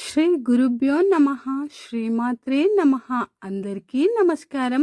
శ్రీ గురుభ్యో నమ శ్రీమాత్రే నమ. అందరికీ నమస్కారం.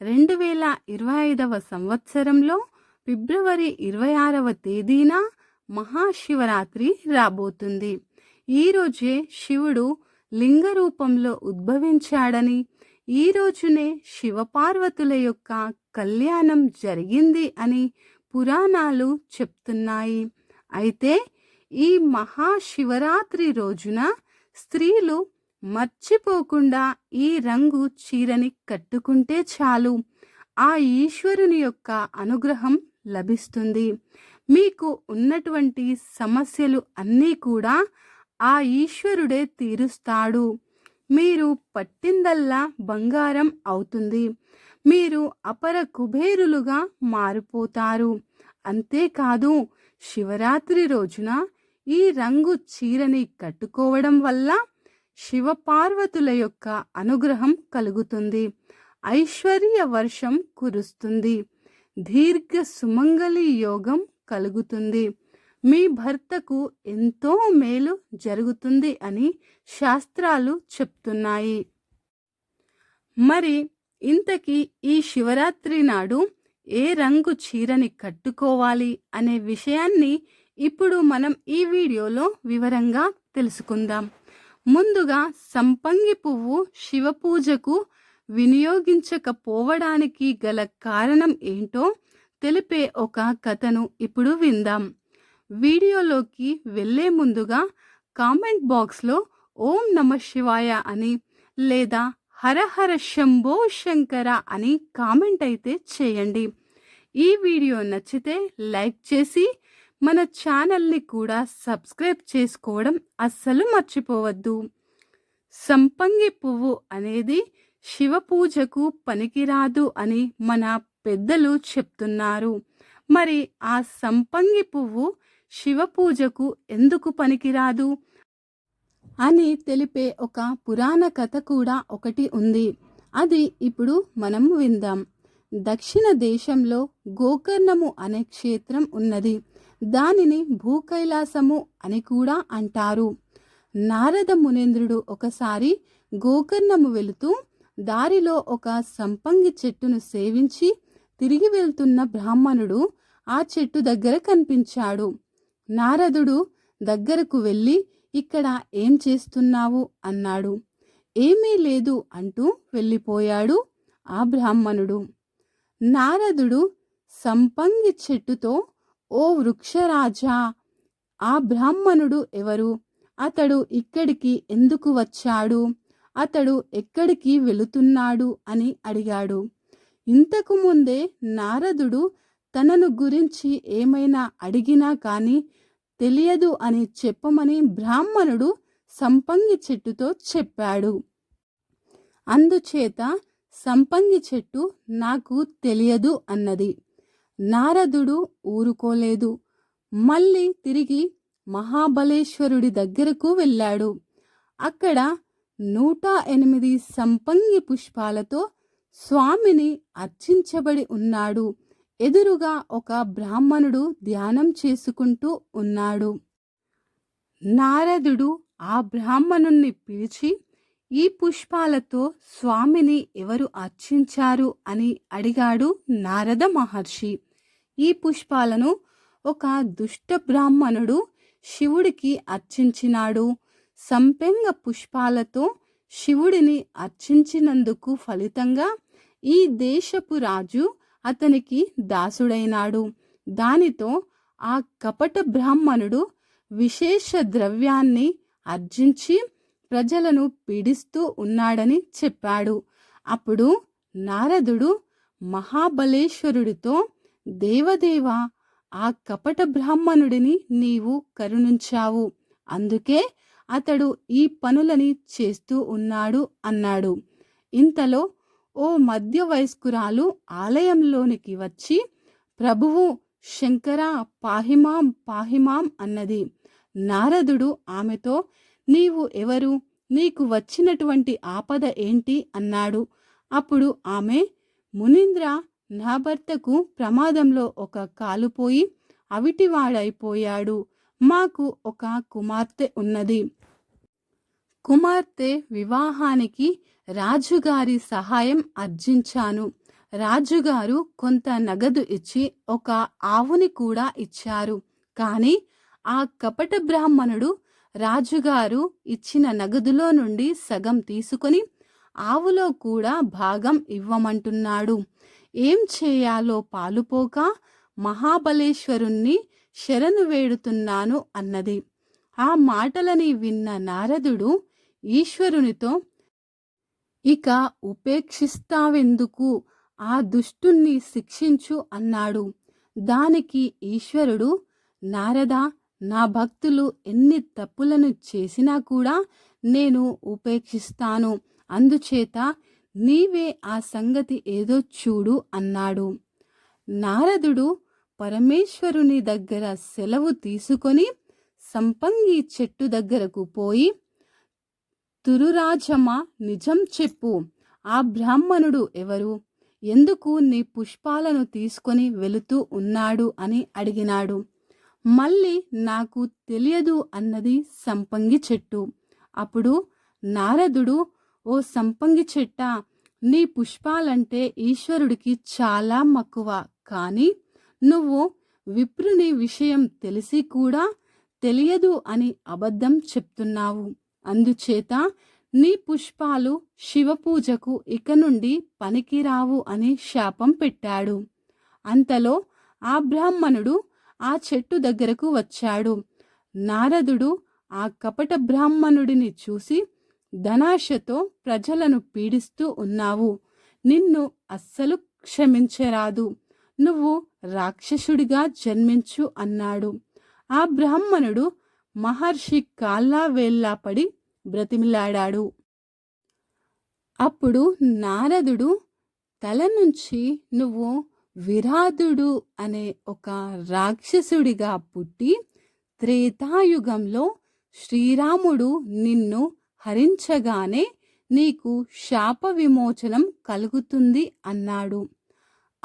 రెండు వేల ఇరవై ఐదవ సంవత్సరంలో ఫిబ్రవరి ఇరవై ఆరవ తేదీన మహాశివరాత్రి రాబోతుంది. ఈరోజే శివుడు లింగ రూపంలో ఉద్భవించాడని ఈ రోజునే శివపార్వతుల యొక్క కళ్యాణం జరిగింది అని పురాణాలు చెప్తున్నాయి. అయితే ఈ మహాశివరాత్రి రోజున స్త్రీలు మర్చిపోకుండా ఈ రంగు చీరని కట్టుకుంటే చాలు. ఆ ఈశ్వరుని యొక్క అనుగ్రహం లభిస్తుంది. మీకు ఉన్నటువంటి సమస్యలు అన్నీ కూడా ఆ ఈశ్వరుడే తీరుస్తాడు. మీరు పట్టిందల్లా బంగారం అవుతుంది. మీరు అపర కుబేరులుగా మారిపోతారు. అంతేకాదు శివరాత్రి రోజున ఈ రంగు చీరని కట్టుకోవడం వల్ల శివపార్వతుల యొక్క అనుగ్రహం కలుగుతుంది. ఐశ్వర్య వర్షం కురుస్తుంది. దీర్ఘ సుమంగళి యోగం కలుగుతుంది. మీ భర్తకు ఎంతో మేలు జరుగుతుంది అని శాస్త్రాలు చెప్తున్నాయి. మరి ఇంతకీ ఈ శివరాత్రి నాడు ఏ రంగు చీరని కట్టుకోవాలి అనే విషయాన్ని ఇప్పుడు మనం ఈ వీడియోలో వివరంగా తెలుసుకుందాం. ముందుగా సంపంగి పువ్వు శివ పూజకు వినియోగించకపోవడానికి గల కారణం ఏంటో తెలిపే ఒక కథను ఇప్పుడు విందాం. వీడియోలోకి వెళ్ళే ముందుగా కామెంట్ బాక్స్లో ఓం నమ శివాయ అని లేదా హరహర శంభో శంకర అని కామెంట్ అయితే చేయండి. ఈ వీడియో నచ్చితే లైక్ చేసి మన ఛానల్ని కూడా సబ్స్క్రైబ్ చేసుకోవడం అస్సలు మర్చిపోవద్దు. సంపంగి పువ్వు అనేది శివ పూజకు పనికిరాదు అని మన పెద్దలు చెప్తున్నారు. మరి ఆ సంపంగి పువ్వు శివ పూజకు ఎందుకు పనికిరాదు? అని తెలిపే ఒక పురాణ కథ కూడా ఒకటి ఉంది. అది ఇప్పుడు మనం విందాం. దక్షిణ దేశంలో గోకర్ణము అనే క్షేత్రం ఉన్నది. దానిని భూకైలాసము అని కూడా అంటారు. నారద మునేంద్రుడు ఒకసారి గోకర్ణము వెళుతూ దారిలో ఒక సంపంగి చెట్టును సేవించి తిరిగి వెళ్తున్న బ్రాహ్మణుడు ఆ చెట్టు దగ్గర కనిపించాడు. నారదుడు దగ్గరకు వెళ్ళి ఇక్కడ ఏం చేస్తున్నావు? అన్నాడు. ఏమీ లేదు అంటూ వెళ్ళిపోయాడు ఆ బ్రాహ్మణుడు. నారదుడు సంపంగి చెట్టుతో ఓ వృక్షరాజా ఆ బ్రాహ్మణుడు ఎవరు? అతడు ఇక్కడికి ఎందుకు వచ్చాడు? అతడు ఎక్కడికి వెళుతున్నాడు? అని అడిగాడు. ఇంతకు ముందే నారదుడు తనను గురించి ఏమైనా అడిగినా కానీ తెలియదు అని చెప్పమని బ్రాహ్మణుడు సంపంగి చెట్టుతో చెప్పాడు. అందుచేత సంపంగి చెట్టు నాకు తెలియదు అన్నది. నారదుడు ఊరుకోలేదు. మళ్ళీ తిరిగి మహాబలేశ్వరుడి దగ్గరకు వెళ్ళాడు. అక్కడ నూట ఎనిమిది సంపంగి పుష్పాలతో స్వామిని అర్చించబడి ఉన్నాడు. ఎదురుగా ఒక బ్రాహ్మణుడు ధ్యానం చేసుకుంటూ ఉన్నాడు. నారదుడు ఆ బ్రాహ్మణుణ్ణి పిలిచి ఈ పుష్పాలతో స్వామిని ఎవరు అర్చించారు అని అడిగాడు నారద మహర్షి. ఈ పుష్పాలను ఒక దుష్ట బ్రాహ్మణుడు శివుడికి అర్చించినాడు. సంపెంగ పుష్పాలతో శివుడిని అర్చించినందుకు ఫలితంగా ఈ దేశపు రాజు అతనికి దాసుడైనాడు. దానితో ఆ కపట బ్రాహ్మణుడు విశేష ద్రవ్యాన్ని అర్జించి ప్రజలను పీడిస్తూ ఉన్నాడని చెప్పాడు. అప్పుడు నారదుడు మహాబలేశ్వరుడితో దేవదేవ ఆ కపట బ్రాహ్మణుడిని నీవు కరుణించావు. అందుకే అతడు ఈ పనులని చేస్తూ ఉన్నాడు అన్నాడు. ఇంతలో ఓ మధ్య వయస్కురాలు ఆలయంలోనికి వచ్చి ప్రభువు శంకర పాహిమాం పాహిమాం అన్నది. నారదుడు ఆమెతో నీవు ఎవరు? నీకు వచ్చినటువంటి ఆపద ఏంటి? అన్నాడు. అప్పుడు ఆమె మునీంద్ర నా భర్తకు ప్రమాదంలో ఒక కాలుపోయి అవిటివాడైపోయాడు. మాకు ఒక కుమార్తె ఉన్నది. కుమార్తె వివాహానికి రాజుగారి సహాయం అర్జించాను. రాజుగారు కొంత నగదు ఇచ్చి ఒక ఆవుని కూడా ఇచ్చారు. కానీ ఆ కపట బ్రాహ్మణుడు రాజుగారు ఇచ్చిన నగదులో నుండి సగం తీసుకొని ఆవులో కూడా భాగం ఇవ్వమంటున్నాడు. ఏం చేయాలో పాలుపోక మహాబలేశ్వరుణ్ణి శరణు వేడుతున్నాను అన్నది. ఆ మాటలని విన్న నారదుడు ఈశ్వరునితో ఇక ఉపేక్షిస్తావెందుకు? ఆ దుష్టుణ్ణి శిక్షించు అన్నాడు. దానికి ఈశ్వరుడు నారద నా భక్తులు ఎన్ని తప్పులను చేసినా కూడా నేను ఉపేక్షిస్తాను. అందుచేత నీవే ఆ సంగతి ఏదో చూడు అన్నాడు. నారదుడు పరమేశ్వరుని దగ్గర సెలవు తీసుకొని సంపంగి చెట్టు దగ్గరకు పోయి తురురాజమ్మ నిజం చెప్పు. ఆ బ్రాహ్మణుడు ఎవరు? ఎందుకు నీ పుష్పాలను తీసుకొని వెళుతూ ఉన్నాడు? అని అడిగినాడు. మళ్ళీ నాకు తెలియదు అన్నది సంపంగి చెట్టు. అప్పుడు నారదుడు ఓ సంపంగి చెట్ట నీ పుష్పాలంటే ఈశ్వరుడికి చాలా మక్కువ. కానీ నువ్వు విప్రుని విషయం తెలిసి కూడా తెలియదు అని అబద్ధం చెప్తున్నావు. అందుచేత నీ పుష్పాలు శివపూజకు ఇక నుండి పనికిరావు అని శాపం పెట్టాడు. అంతలో ఆ బ్రాహ్మణుడు ఆ చెట్టు దగ్గరకు వచ్చాడు. నారదుడు ఆ కపట బ్రాహ్మణుడిని చూసి ధనాశతో ప్రజలను పీడిస్తూ ఉన్నావు. నిన్ను అస్సలు క్షమించరాదు. నువ్వు రాక్షసుడిగా జన్మించు అన్నాడు. ఆ బ్రాహ్మణుడు మహర్షి కాళ్ళా వేళ్ళా పడి బ్రతిమిలాడాడు. అప్పుడు నారదుడు తల నుంచి నువ్వు విరాధుడు అనే ఒక రాక్షసుడిగా పుట్టి త్రేతాయుగంలో శ్రీరాముడు నిన్ను హరించగానే నీకు శాప విమోచనం కలుగుతుంది అన్నాడు.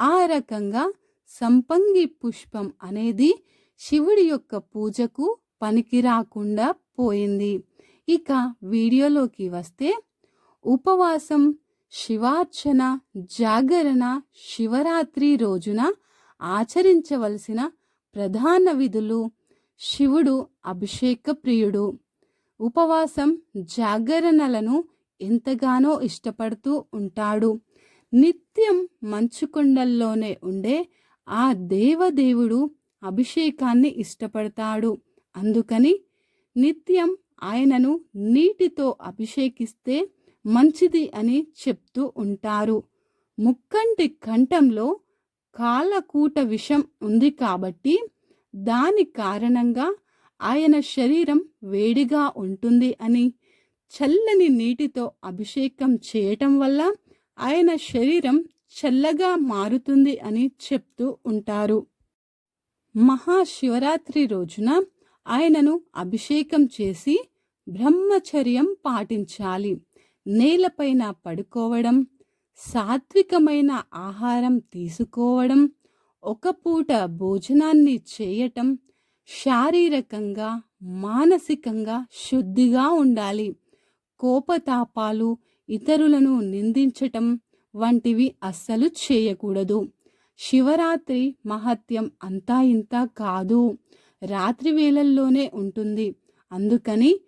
ఆ రకంగా సంపంగి పుష్పం అనేది శివుడి యొక్క పూజకు పనికి రాకుండా పోయింది. ఇక వీడియోలోకి వస్తే ఉపవాసం శివార్చన జాగరణ శివరాత్రి రోజున ఆచరించవలసిన ప్రధాన విధులు శివుడు అభిషేక ప్రియుడు. ఉపవాసం జాగరణలను ఎంతగానో ఇష్టపడుతూ ఉంటాడు. నిత్యం మంచుకొండల్లోనే ఉండే ఆ దేవదేవుడు అభిషేకాన్ని ఇష్టపడతాడు. అందుకని నిత్యం ఆయనను నీటితో అభిషేకిస్తే మంచిది అని చెప్తూ ఉంటారు. ముక్కంటి కంఠంలో కాలకూట విషం ఉంది కాబట్టి దాని కారణంగా ఆయన శరీరం వేడిగా ఉంటుంది అని చల్లని నీటితో అభిషేకం చేయటం వల్ల ఆయన శరీరం చల్లగా మారుతుంది అని చెప్తూ ఉంటారు. మహాశివరాత్రి రోజున ఆయనను అభిషేకం చేసి బ్రహ్మచర్యం పాటించాలి. నేలపైన పడుకోవడం సాత్వికమైన ఆహారం తీసుకోవడం ఒక పూట భోజనాన్ని చేయటం శారీరకంగా మానసికంగా శుద్ధిగా ఉండాలి. కోపతాపాలు ఇతరులను నిందించటం వంటివి అస్సలు చేయకూడదు. శివరాత్రి మహత్యం అంతా ఇంత కాదు. రాత్రి వేళల్లోనే ఉంటుంది. అందుకని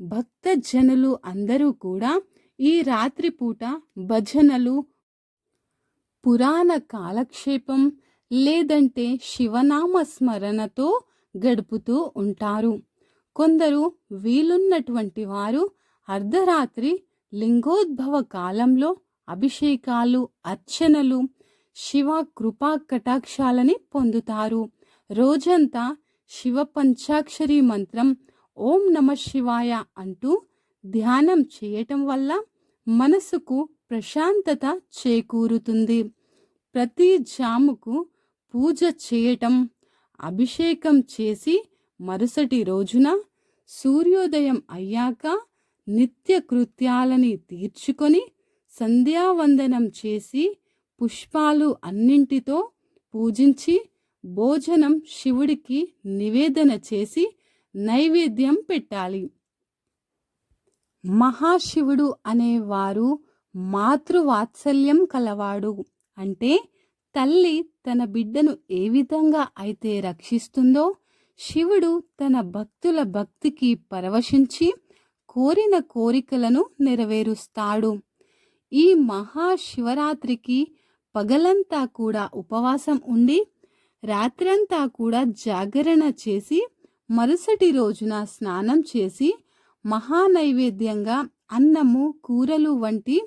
భక్త జనులు అందరూ కూడా ఈ రాత్రిపూట భజనలు పురాణ కాలక్షేపం లేదంటే శివనామ స్మరణతో గడుపుతూ ఉంటారు. కొందరు వీలున్నటువంటి వారు అర్ధరాత్రి లింగోద్భవ కాలంలో అభిషేకాలు అర్చనలు శివ కృపా కటాక్షాలని పొందుతారు. రోజంతా శివ పంచాక్షరి మంత్రం ఓం నమ శివాయ అంటూ ధ్యానం చేయటం వల్ల మనసుకు ప్రశాంతత చేకూరుతుంది. ప్రతి జాముకు పూజ చేయటం అభిషేకం చేసి మరుసటి రోజున సూర్యోదయం అయ్యాక నిత్య కృత్యాలని తీర్చుకొని సంధ్యావందనం చేసి పుష్పాలు అన్నింటితో పూజించి భోజనం శివుడికి నివేదన చేసి నైవేద్యం పెట్టాలి. మహాశివుడు అనేవారు మాతృవాత్సల్యం కలవాడు. అంటే తల్లి తన బిడ్డను ఏ విధంగా అయితే రక్షిస్తుందో శివుడు తన భక్తుల భక్తికి పరవశించి కోరిన కోరికలను నెరవేరుస్తాడు. ఈ మహాశివరాత్రికి పగలంతా కూడా ఉపవాసం ఉండి రాత్రంతా కూడా జాగరణ చేసి మరుసటి రోజున స్నానం చేసి మహానైవేద్యంగా అన్నము కూరలు వంటి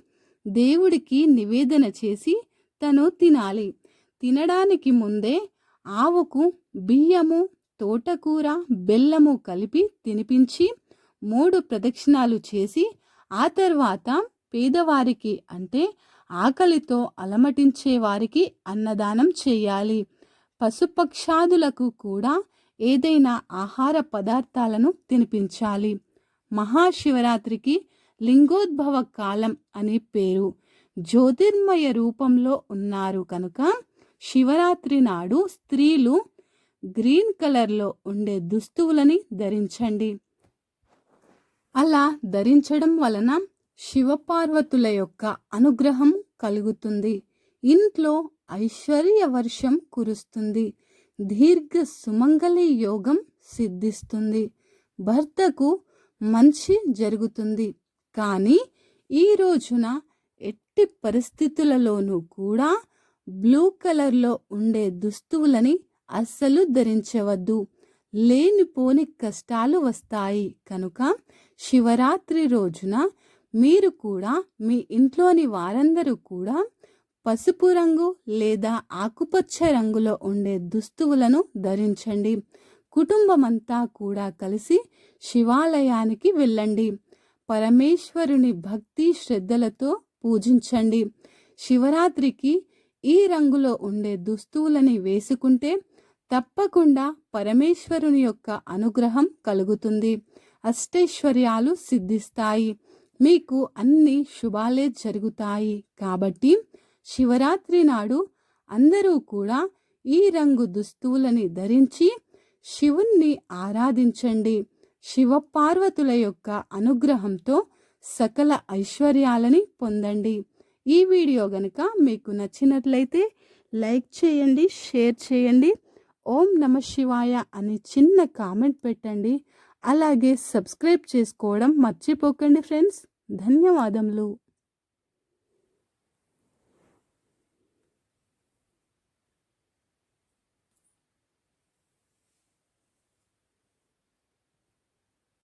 దేవుడికి నివేదన చేసి తను తినాలి. తినడానికి ముందే ఆవుకు బియ్యము తోటకూర బెల్లము కలిపి తినిపించి మూడు ప్రదక్షిణాలు చేసి ఆ తర్వాత పేదవారికి అంటే ఆకలితో అలమటించే వారికి అన్నదానం చేయాలి. పశుపక్షాదులకు కూడా ఏదైనా ఆహార పదార్థాలను తినిపించాలి. మహాశివరాత్రికి లింగోద్భవ కాలం అని పేరు జ్యోతిర్మయ రూపంలో ఉన్నారు కనుక శివరాత్రి నాడు స్త్రీలు గ్రీన్ కలర్లో ఉండే దుస్తువులని ధరించండి. అలా ధరించడం వలన శివపార్వతుల యొక్క అనుగ్రహం కలుగుతుంది. ఇంట్లో ఐశ్వర్య వర్షం కురుస్తుంది. దీర్ఘ సుమంగళి యోగం సిద్ధిస్తుంది. భర్తకు మంచి జరుగుతుంది. కానీ ఈ రోజున ఎట్టి పరిస్థితులలోనూ కూడా బ్లూ కలర్లో ఉండే దుస్తువులని అస్సలు ధరించవద్దు. లేనిపోని కష్టాలు వస్తాయి. కనుక శివరాత్రి రోజున మీరు కూడా మీ ఇంట్లోని వారందరూ కూడా పసుపు రంగు లేదా ఆకుపచ్చ రంగులో ఉండే దుస్తువులను ధరించండి. కుటుంబమంతా కూడా కలిసి శివాలయానికి వెళ్ళండి. పరమేశ్వరుని భక్తి శ్రద్ధలతో పూజించండి. శివరాత్రికి ఈ రంగులో ఉండే దుస్తువులని వేసుకుంటే తప్పకుండా పరమేశ్వరుని యొక్క అనుగ్రహం కలుగుతుంది. అష్టైశ్వర్యాలు సిద్ధిస్తాయి. మీకు అన్ని శుభాలే జరుగుతాయి. కాబట్టి శివరాత్రి నాడు అందరూ కూడా ఈ రంగు దుస్తువులని ధరించి శివుణ్ణి ఆరాధించండి. శివపార్వతుల యొక్క అనుగ్రహంతో సకల ఐశ్వర్యాలని పొందండి. ఈ వీడియో గనుక మీకు నచ్చినట్లయితే లైక్ చేయండి షేర్ చేయండి. ఓం నమ శివాయ అని చిన్న కామెంట్ పెట్టండి. అలాగే సబ్స్క్రైబ్ చేసుకోవడం మర్చిపోకండి ఫ్రెండ్స్. ధన్యవాదములు.